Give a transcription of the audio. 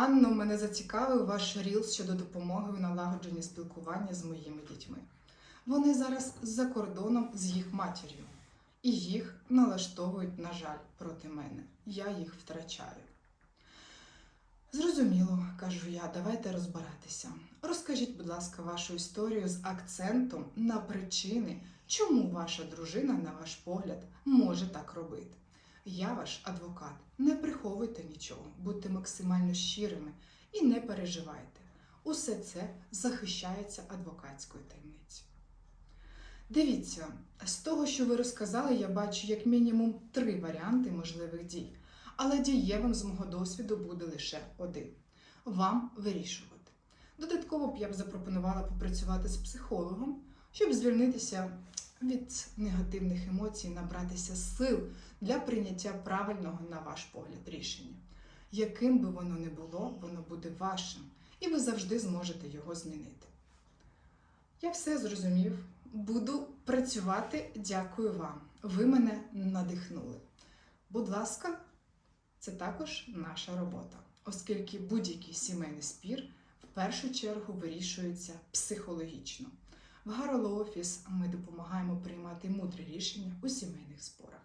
Анно, мене зацікавив ваш ріл щодо допомоги у налагодженні спілкування з моїми дітьми. Вони зараз за кордоном з їх матір'ю, і їх налаштовують, на жаль, проти мене. Я їх втрачаю. Зрозуміло, кажу я, давайте розбиратися. Розкажіть, будь ласка, вашу історію з акцентом на причини, чому ваша дружина, на ваш погляд, може так робити. Я ваш адвокат. Не приховуйте нічого, будьте максимально щирими і не переживайте. Усе це захищається адвокатською таємницею. Дивіться, з того, що ви розказали, я бачу як мінімум три варіанти можливих дій, але дієвим з мого досвіду буде лише один вам вирішувати. Додатково б я б запропонувала попрацювати з психологом, щоб звільнитися від негативних емоцій, набратися сил для прийняття правильного, на ваш погляд, рішення. Яким би воно не було, воно буде вашим, і ви завжди зможете його змінити. Я все зрозумів. Буду працювати. Дякую вам. Ви мене надихнули. Будь ласка, це також наша робота, оскільки будь-який сімейний спір в першу чергу вирішується психологічно. В Гароло Офіс ми допомагаємо приймати мудрі рішення у сімейних спорах.